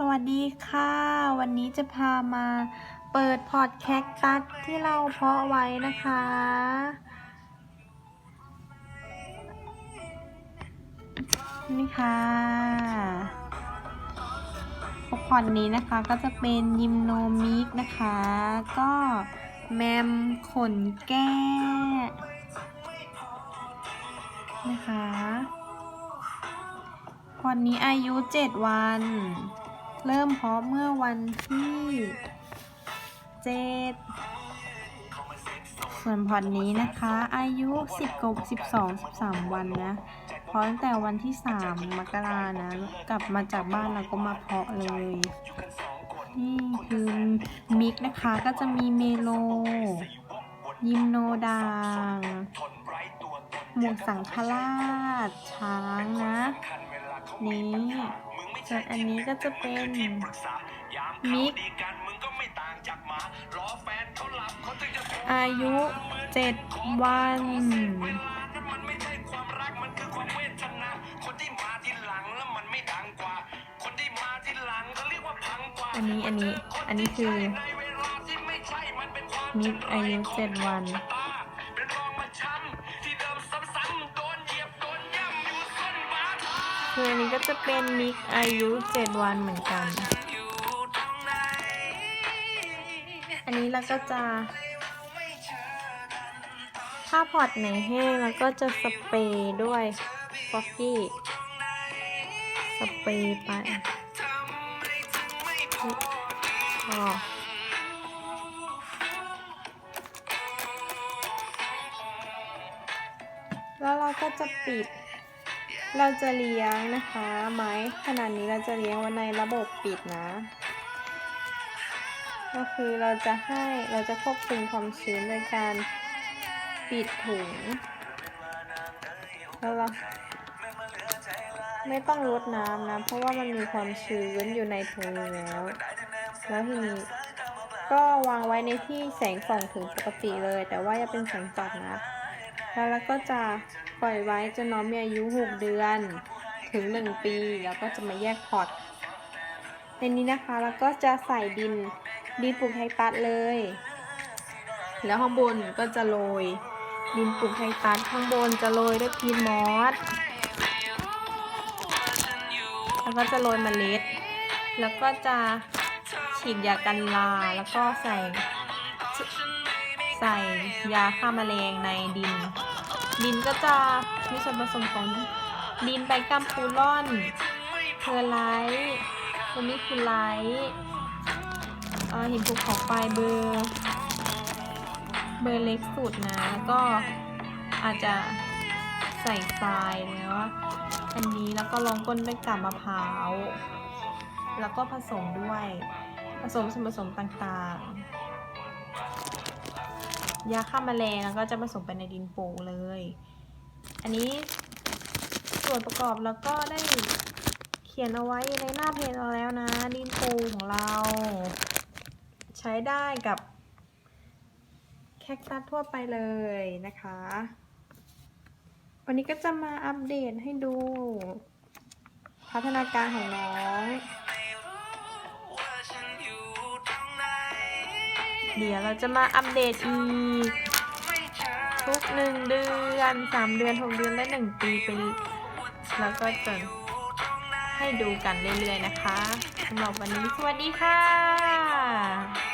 สวัสดีค่ะ วันนี้จะพามาเปิดพอร์ตแคคตัสที่เราเพาะไว้นะคะ นี่ค่ะพอร์ตนี้นะคะก็จะเป็นยิมโนมิกนะคะ ก็แมมขนแก้นะคะพอร์ตนี้อายุ 7 วัน เริ่มเพาะเมื่อวันที่7ส่วนพอร์ตนี้นะคะ อายุ10กับ12 13วันนะเพราะตั้งแต่วันที่3มกรานะ กลับมาจากบ้านเราก็มาเพาะเลย นี่คือมิกนะคะก็จะมีเมโล ยิมโนดางหมวกสังฆราชช้างนะ นี้ ส่วนอันนี้ก็จะเป็นมิกอายุ 7 วันอันนี้อันนี้อันนี้คือมิกอายุ 7 วัน คืออันนี้ก็จะเป็นมิกอายุ7วันเหมือนกัน อันนี้เราก็จะถ้าพอร์ตไหนแห้งแล้วก็จะสเปรย์ด้วยฟอกกี้สเปรย์ไปอ๋อแล้วเราก็จะปิด เราจะเลี้ยงนะคะ ไม้ขนาดนี้เราจะเลี้ยงไว้ในระบบปิดนะ ก็คือเราจะให้เราจะควบคุมความชื้นโดยการปิดถุงแล้วเราไม่ต้องรดน้ำนะ เพราะว่ามันมีความชื้นอยู่ในถุงแล้ว แล้วทีนี้ก็วางไว้ในที่แสงส่องถึงปกติเลย แต่ว่าอย่าเป็นแสงจัดนะ แล้วเราก็จะปล่อยไว้จนน้องมีอายุ 6 เดือนถึง 1 ปี แล้วก็จะมาแยกพอร์ตในนี้นะคะแล้วก็จะใส่ดินดินปลูกไฮตัสเลย แล้วข้างบนก็จะโรยดินปลูกไฮตัสข้างบนจะโรยด้วยพีนมอสแล้วก็จะโรยเมล็ด แล้วก็จะฉีดยากันราแล้วก็ใส่ ใส่ยาฆ่าแมลงในดิน ดินก็จะมีส่วนผสมของดินไบกัมปูรอนเพอร์ไลท์โพมิคูไลท์เอ่อหินภูเขาไฟเบอร์เบอร์เล็กสุดนะ แล้วก็อาจจะใส่ทรายแล้วาอันนี้แล้วก็ลองก้นด้วยกาบมะพร้าว แล้วก็ผสมด้วยผสมส่วนผสมต่างๆ ยาฆ่าแมลงแล้วก็จะผสมไปในดินปูเลย อันนี้ส่วนประกอบแล้วก็ได้เขียนเอาไว้ในหน้าเพจเราแล้วนะ ดินปูของเรา ใช้ได้กับแคคตัสทั่วไปเลยนะคะ วันนี้ก็จะมาอัปเดตให้ดู พัฒนาการของน้อง เดี๋ยวเราจะมาอัปเดตอีกทุกหนึ่งเดือนสามเดือนหกเดือนและหนึ่งปีไปแล้วก็จะให้ดูกันเรื่อยๆนะคะสำหรับวันนี้สวัสดีค่ะ